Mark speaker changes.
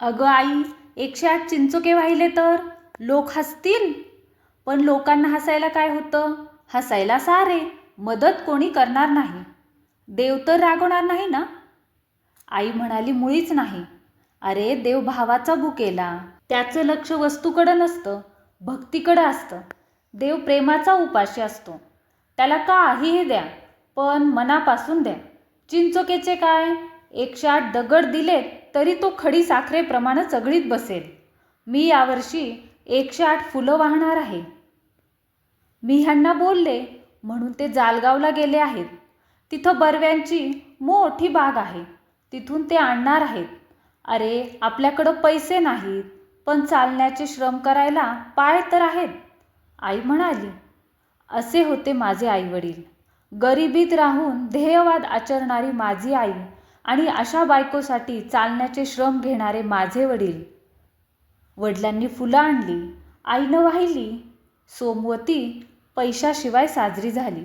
Speaker 1: अगं आई एकशे आठ चिंचोके वाहिले तर? लोक हसतील? पण लोकांना हसायला काय होतं? हसायला सारे. मदत कोणी करणार नाही. देव तर रागवणार नाही ना? आई म्हणाली मुळीच नाही. अरे देव भावाचा भुकेला. त्याचं लक्ष वस्तूकडं नसतं भक्तीकडं असतं. देव प्रेमाचा उपाशी असतो. त्याला काहीही द्या पण मनापासून द्या. चिंचोकेचे काय? एकशे आठ दगड दिलेत तरी तो खडी साखरेप्रमाणे चगळीत बसेल. मी यावर्षी एकशे आठ फुलं वाहणार आहे. मी ह्यांना बोलले म्हणून ते जालगावला गेले आहेत. तिथं बरव्यांची मोठी बाग आहे. तिथून ते आणणार आहेत. अरे आपल्याकडं पैसे नाहीत पण चालण्याचे श्रम करायला पाय तर आहेत. आई म्हणाली असे होते माझे आईवडील. गरिबीत राहून ध्येयवाद आचरणारी माझी आई आणि अशा बायकोसाठी चालण्याचे श्रम घेणारे माझे वडील. वडिलांनी फुलं आणली आईनं वाहिली सोमवती पैशाशिवाय साजरी झाली.